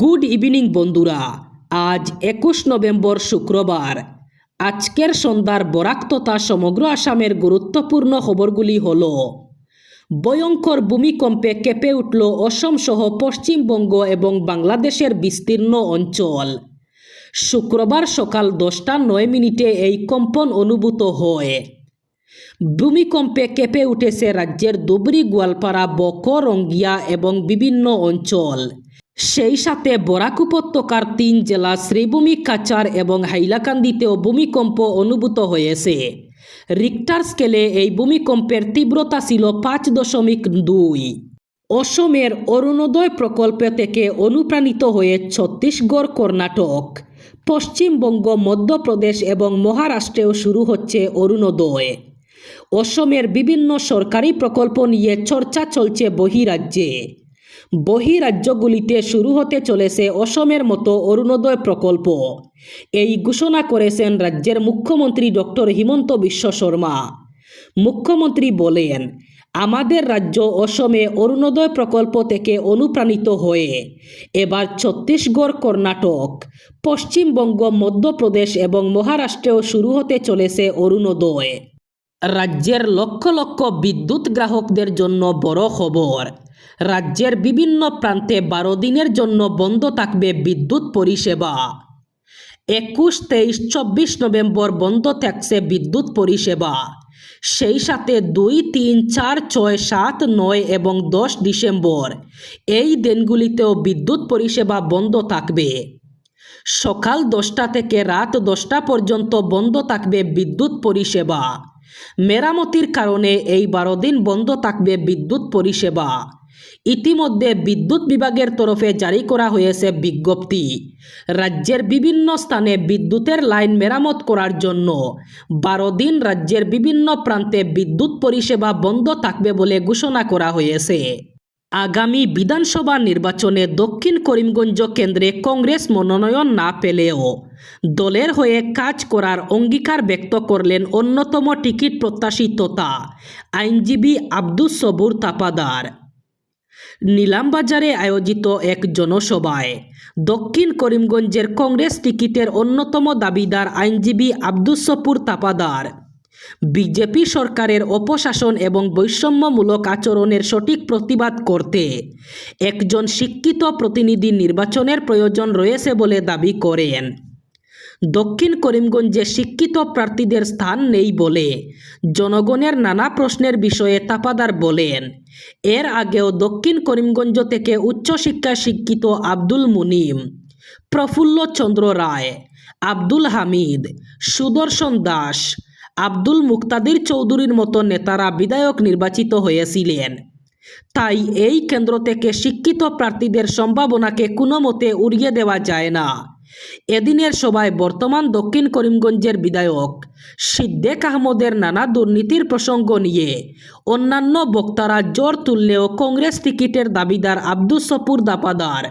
Good evening বন্ধুরা। আজ একুশ নভেম্বর শুক্রবার। আজকের সন্ধ্যার বরাক তথা সমগ্র আসামের গুরুত্বপূর্ণ খবরগুলি হল, ভয়ঙ্কর ভূমিকম্পে কেঁপে উঠল অসম সহ পশ্চিমবঙ্গ এবং বাংলাদেশের বিস্তীর্ণ অঞ্চল। শুক্রবার সকাল দশটা নয় মিনিটে এই কম্পন অনুভূত হয়। ভূমিকম্পে কেঁপে উঠেছে রাজ্যের ধুবড়ি, গোয়ালপাড়া বক রঙ্গিয়া এবং বিভিন্ন অঞ্চল। সেই সাথে বরাক উপত্যকার তিন জেলা শ্রীভূমি কাচার এবং হাইলাকান্দিতেও ভূমিকম্প অনুভূত হয়েছে। রিক্টার স্কেলে এই ভূমিকম্পের তীব্রতা ছিল পাঁচ দশমিক দুই। অসমের অরুণোদয় প্রকল্প থেকে অনুপ্রাণিত হয়ে ছত্তিশগড় কর্ণাটক, পশ্চিমবঙ্গ, মধ্যপ্রদেশ এবং মহারাষ্ট্রেও শুরু হচ্ছে অরুণোদয়। অসমের বিভিন্ন সরকারি প্রকল্প নিয়ে চর্চা চলছে বহিরাজ্যে। বহিরাজ্যগুলিতে শুরু হতে চলেছে অসমের মতো অরুণোদয় প্রকল্প। এই ঘোষণা করেছেন রাজ্যের মুখ্যমন্ত্রী ডক্টর হিমন্ত বিশ্ব শর্মা। মুখ্যমন্ত্রী বলেন, আমাদের রাজ্য অসমে অরুণোদয় প্রকল্প থেকে অনুপ্রাণিত হয়ে, এবার ছত্তিশগড়, কর্ণাটক, পশ্চিমবঙ্গ, মধ্যপ্রদেশ এবং মহারাষ্ট্রেও শুরু হতে চলেছে অরুণোদয়। রাজ্যের লক্ষ লক্ষ বিদ্যুৎ গ্রাহকদের জন্য বড় খবর। রাজ্যের বিভিন্ন প্রান্তে বারো দিনের জন্য বন্ধ থাকবে বিদ্যুৎ পরিষেবা। একুশ, তেইশ, চব্বিশ নভেম্বর বন্ধ থাকছে বিদ্যুৎ পরিষেবা। সেই সাথে দুই, তিন, চার, ছয়, সাত, নয় এবং দশ ডিসেম্বর, এই দিনগুলিতেও বিদ্যুৎ পরিষেবা বন্ধ থাকবে। সকাল দশটা থেকে রাত দশটা পর্যন্ত বন্ধ থাকবে বিদ্যুৎ পরিষেবা। মেরামতির কারণে এই বারো দিন বন্ধ থাকবে বিদ্যুৎ পরিষেবা। ইতিমধ্যে বিদ্যুৎ বিভাগের তরফে জারি করা হয়েছে বিজ্ঞপ্তি। রাজ্যের বিভিন্ন স্থানে বিদ্যুতের লাইন মেরামত করার জন্য বারো দিন রাজ্যের বিভিন্ন প্রান্তে বিদ্যুৎ পরিষেবা বন্ধ থাকবে বলে ঘোষণা করা হয়েছে। আগামী বিধানসভা নির্বাচনে দক্ষিণ করিমগঞ্জ কেন্দ্রে কংগ্রেস মনোনয়ন না পেলেও দলের হয়ে কাজ করার অঙ্গীকার ব্যক্ত করলেন অন্যতম টিকিট প্রত্যাশী তথা আইনজীবী আব্দুস সবুর তাপাদার। নিলামবাজারে আয়োজিত এক জনসভায় দক্ষিণ করিমগঞ্জের কংগ্রেস টিকিটের অন্যতম দাবিদার আইনজীবী আব্দুস সপুর তাপাদার। বিজেপি সরকারের অপশাসন এবং বৈষম্যমূলক আচরণের সঠিক প্রতিবাদ করতে একজন শিক্ষিত প্রতিনিধি নির্বাচনের প্রয়োজন রয়েছে বলে দাবি করেন। দক্ষিণ করিমগঞ্জে শিক্ষিত প্রার্থীদের স্থান নেই বলে জনগণের নানা প্রশ্নের বিষয়ে তাপাদার বলেন। এর আগেও দক্ষিণ করিমগঞ্জ থেকে উচ্চশিক্ষায় শিক্ষিত আব্দুল মুনিম, প্রফুল্ল চন্দ্র রায়, আব্দুল হামিদ, সুদর্শন দাস, আব্দুল মুক্তাদির চৌধুরীর মতো নেতারা বিধায়ক নির্বাচিত হয়েছিলেন। তাই এই কেন্দ্র থেকে শিক্ষিত প্রার্থীদের সম্ভাবনাকে কোনো মতে উড়িয়ে দেওয়া যায় না। এদিনের সভায় বর্তমান দক্ষিণ করিমগঞ্জের বিধায়ক সিদ্দেক আহমদের নানা দুর্নীতির প্রসঙ্গ নিয়ে অন্যান্য বক্তারা জোর তুললেও কংগ্রেস টিকিটের দাবিদার আব্দুস সপুর দাপাদার।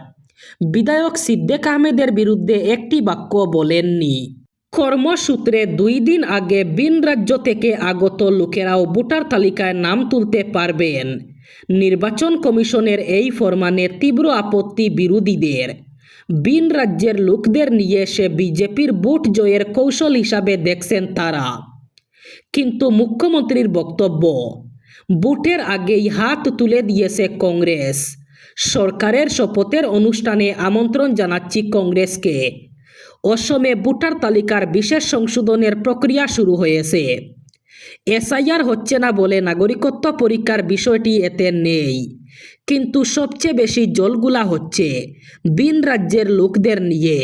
বিধায়ক সিদ্দেক আহমেদের বিরুদ্ধে একটি বাক্য বলেননি। কর্মসূত্রে দুই দিন আগে বিন রাজ্য থেকে আগত লোকেরাও ভোটার তালিকায় নাম তুলতে পারবেন। নির্বাচন কমিশনের এই ফরমানে তীব্র আপত্তি বিরোধীদের। বিন রাজ্যের লোকদের নিয়ে সে বিজেপির বুট জয়ের কৌশল হিসাবে দেখছেন তারা। কিন্তু মুখ্যমন্ত্রীর বক্তব্য বুটের আগেই হাত তুলে দিয়েছে কংগ্রেস। সরকারের শপথের অনুষ্ঠানে আমন্ত্রণ জানাচ্ছি কংগ্রেসকে। অসমে ভোটার তালিকার বিশেষ সংশোধনের প্রক্রিয়া শুরু হয়েছে। এসআইআর হচ্ছে না বলে নাগরিকত্ব পরীক্ষার বিষয়টি এতে নেই। কিন্তু সবচেয়ে বেশি জলগুলা হচ্ছে বিন রাজ্যের লোকদের নিয়ে।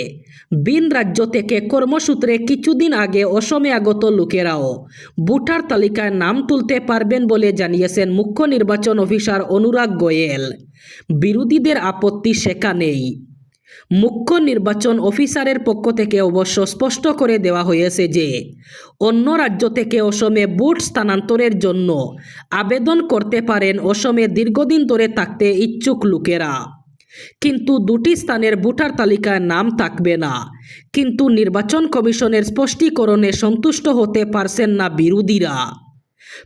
বিন রাজ্য থেকে কর্মসূত্রে কিছুদিন আগে অসমে আগত লোকেরাও ভোটার তালিকায় নাম তুলতে পারবেন বলে জানিয়েছেন মুখ্য নির্বাচন অফিসার অনুরাগ গোয়েল। বিরোধীদের আপত্তি সেখানেই। মুখ্য নির্বাচন অফিসারের পক্ষ থেকে অবশ্য স্পষ্ট করে দেওয়া হয়েছে যে, অন্য রাজ্য থেকে অসমে বুট স্থানান্তরের জন্য আবেদন করতে পারেন অসমে দীর্ঘদিন ধরে থাকতে ইচ্ছুক লোকেরা। কিন্তু দুটি স্থানের ভোটার তালিকায় নাম থাকবে না। কিন্তু নির্বাচন কমিশনের স্পষ্টীকরণে সন্তুষ্ট হতে পারছেন না বিরোধীরা।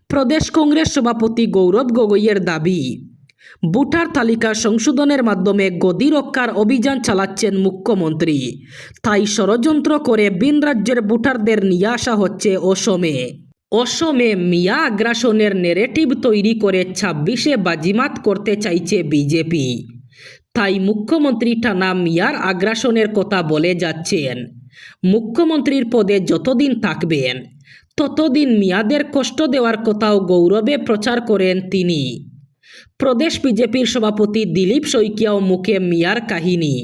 প্রদেশ কংগ্রেস সভাপতি গৌরব গগৈয়ের দাবি ভোটার তালিকা সংশোধনের মাধ্যমে গদি রক্ষার অভিযান চালাচ্ছেন মুখ্যমন্ত্রী। তাই ষড়যন্ত্র করে ভিন রাজ্যের ভোটারদের নিয়ে আসা হচ্ছে অসমে। অসমে মিয়া আগ্রাসনের নেরেটিভ তৈরি করে ছাব্বিশে বাজিমাত করতে চাইছে বিজেপি। তাই মুখ্যমন্ত্রী টানা মিয়ার আগ্রাসনের কথা বলে যাচ্ছেন। মুখ্যমন্ত্রীর পদে যতদিন থাকবেন, ততদিন মিয়াদের কষ্ট দেওয়ার কথাও গৌরবে প্রচার করেন তিনি। প্রদেশ বিজেপির সভাপতি দিলীপ শইকিয়াও মুখে মিয়ার কাহিনী।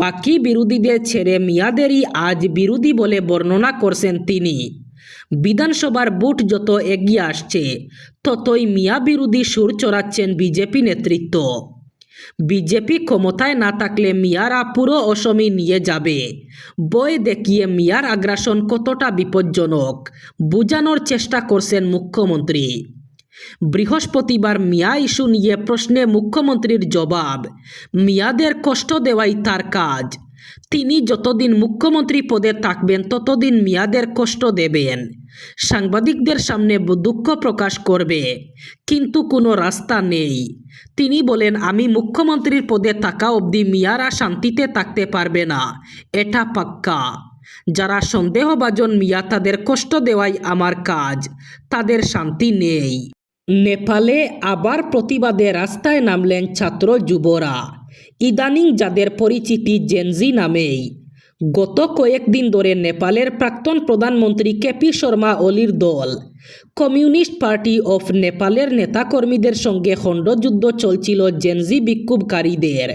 বাকি বিরোধীদের ছেড়ে মিয়াদেরই আজ বিরোধী বলে বর্ণনা করছেন তিনি। বিধানসভার বুট যত এগিয়ে আসছে, ততই মিয়া বিরোধী সুর চড়াচ্ছেন বিজেপি নেতৃত্ব। বিজেপি ক্ষমতায় না থাকলে মিয়ারা পুরো অসমী নিয়ে যাবে। বই দেখিয়ে মিয়ার আগ্রাসন কতটা বিপজ্জনক, বোঝানোর চেষ্টা করছেন মুখ্যমন্ত্রী। বৃহস্পতিবার মিয়া ইস্যু নিয়ে প্রশ্নে মুখ্যমন্ত্রীর জবাব, মিয়াদের কষ্ট দেওয়াই তার কাজ। তিনি যতদিন মুখ্যমন্ত্রী পদে থাকবেন, ততদিন মিয়াদের কষ্ট দেবেন। সাংবাদিকদের সামনে দুঃখ প্রকাশ করবে, কিন্তু কোনো রাস্তা নেই। তিনি বলেন, আমি মুখ্যমন্ত্রীর পদে থাকা অবধি মিয়ারা শান্তিতে থাকতে পারবে না। এটা পাক্কা। যারা সন্দেহভাজন মিয়া তাদের কষ্ট দেওয়াই আমার কাজ। তাদের শান্তি নেই। নেপালে আবার প্রতিবাদে রাস্তায় নামলেন ছাত্র যুবরা। ইদানিং যাদের পরিচিতি জেনজি নামেই। গত কয়েকদিন ধরে নেপালের প্রাক্তন প্রধানমন্ত্রী কেপি শর্মা অলির দল, কমিউনিস্ট পার্টি অফ নেপালের নেতাকর্মীদের সঙ্গে খণ্ডযুদ্ধ চলছিল জেনজি বিক্ষোভকারীদের।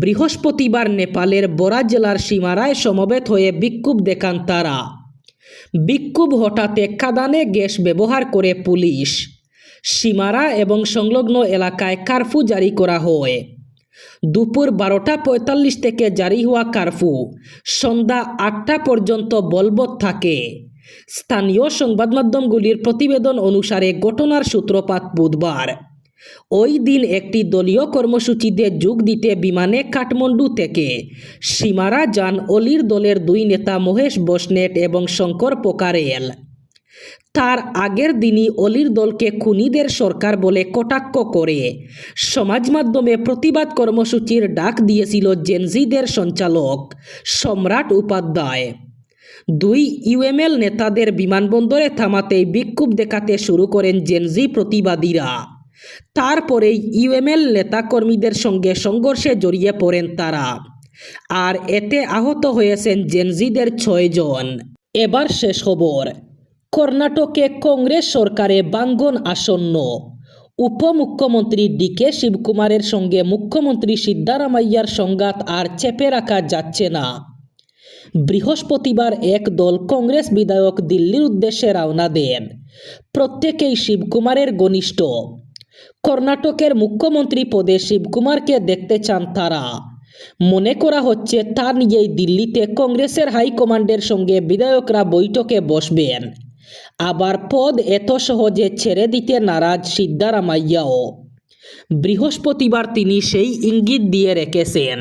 বৃহস্পতিবার নেপালের বরা জেলার সীমারায় সমবেত হয়ে বিক্ষোভ দেখান তারা। বিক্ষোভ হঠাতে কাদানে গ্যাস ব্যবহার করে পুলিশ। সীমারা এবং সংলগ্ন এলাকায় কারফু জারি করা হয়। দুপুর বারোটা পঁয়তাল্লিশ থেকে জারি হওয়া কারফু সন্ধ্যা আটটা পর্যন্ত বলবৎ থাকে। স্থানীয় সংবাদ মাধ্যমগুলির প্রতিবেদন অনুসারে ঘটনার সূত্রপাত বুধবার। ওই দিন একটি দলীয় কর্মসূচিতে যোগ দিতে বিমানে কাঠমান্ডু থেকে সীমারা যান অলির দলের দুই নেতা মহেশ বসনেট এবং শঙ্কর পোকারেল। তার আগের দিনই অলির দলকে খুনিদের সরকার বলে কটাক্ষ করে। সমাজ মাধ্যমে প্রতিবাদ কর্মসূচির ডাক দিয়েছিল জেনজিদের সঞ্চালক সম্রাট উপাধ্যায়। দুই ইউএমএল নেতাদের বিমানবন্দরে থামাতেই বিক্ষোভ দেখাতে শুরু করেন জেনজি প্রতিবাদীরা। তারপরেই ইউএমএল নেতাকর্মীদের সঙ্গে সংঘর্ষে জড়িয়ে পড়েন তারা। আর এতে আহত হয়েছেন জেনজিদের ছয়জন। এবার শেষ খবর। কর্ণাটকে কংগ্রেস সরকারে বাঙ্গন আসন্ন। উপমুখ্যমন্ত্রী ডিকে শিবকুমারের সঙ্গে মুখ্যমন্ত্রী সিদ্ধারামাইয়ার সংঘাত আর চেপে রাখা যাচ্ছে না। বৃহস্পতিবার এক দল কংগ্রেস বিধায়ক দিল্লির উদ্দেশ্যে রওনা দেন। প্রত্যেকেই শিবকুমারের ঘনিষ্ঠ। কর্ণাটকের মুখ্যমন্ত্রী পদে শিবকুমারকে দেখতে চান তারা। মনে করা হচ্ছে তা নিয়েই দিল্লিতে কংগ্রেসের হাইকমান্ডের সঙ্গে বিধায়করা বৈঠকে বসবেন। আবার পদ এত সহজে ছেড়ে দিতে নারাজ সিদ্ধারামাইয়াও। বৃহস্পতিবার তিনি সেই ইঙ্গিত দিয়ে রেখেছেন,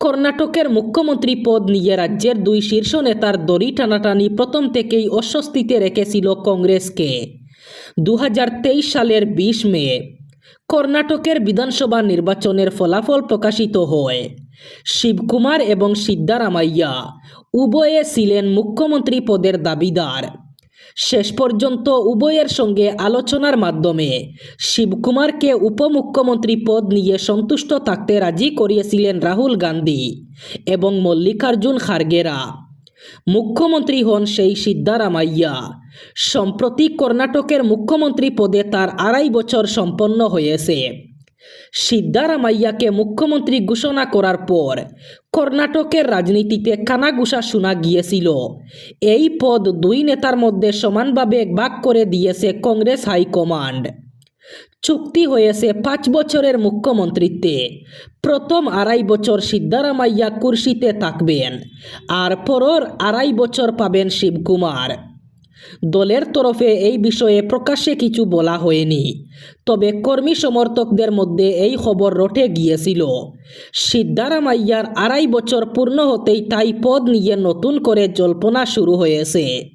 কর্ণাটকের মুখ্যমন্ত্রী পদ নিয়ে রাজ্যের দুই শীর্ষ নেতার দড়ি টানাটানি প্রথম থেকেই অস্বস্তিতে রেখেছিল কংগ্রেসকে। দু হাজার তেইশ সালের বিশ মে, কর্ণাটকের বিধানসভা নির্বাচনের ফলাফল প্রকাশিত হয়। শিবকুমার এবং সিদ্ধারামাইয়া উভয়ে ছিলেন মুখ্যমন্ত্রী পদের দাবিদার। শেষ পর্যন্ত উভয়ের সঙ্গে আলোচনার মাধ্যমে। শিবকুমারকে উপমুখ্যমন্ত্রী পদ নিয়ে সন্তুষ্ট থাকতে রাজি করিয়েছিলেন রাহুল গান্ধী এবং মল্লিকার্জুন খার্গেরা। মুখ্যমন্ত্রী হন সেই সিদ্ধারামাইয়া। সম্প্রতি কর্ণাটকের মুখ্যমন্ত্রী পদে তার আড়াই বছর সম্পন্ন হয়েছে। সিদ্ধারামাইয়াকে মুখ্যমন্ত্রী ঘোষণা করার পর কর্ণাটকের রাজনীতিতে কানাঘুষা শোনা গিয়েছিল। এই পদ দুই নেতার মধ্যে সমানভাবে ভাগ করে দিয়েছে কংগ্রেস হাইকমান্ড। চুক্তি হয়েছে পাঁচ বছরের মুখ্যমন্ত্রীত্বে। প্রথম আড়াই বছর সিদ্ধারামাইয়া কুর্সিতে থাকবেন, আর পরর আড়াই বছর পাবেন শিবকুমার। দলের তরফে এই বিষয়ে প্রকাশ্যে কিছু বলা হয়নি। তবে কর্মী সমর্থকদের মধ্যে এই খবর রটে গিয়েছিল। সিদ্ধারামাইয়ার আড়াই বছর পূর্ণ হতেই তাই পদ নিয়ে নতুন করে জল্পনা শুরু হয়েছে।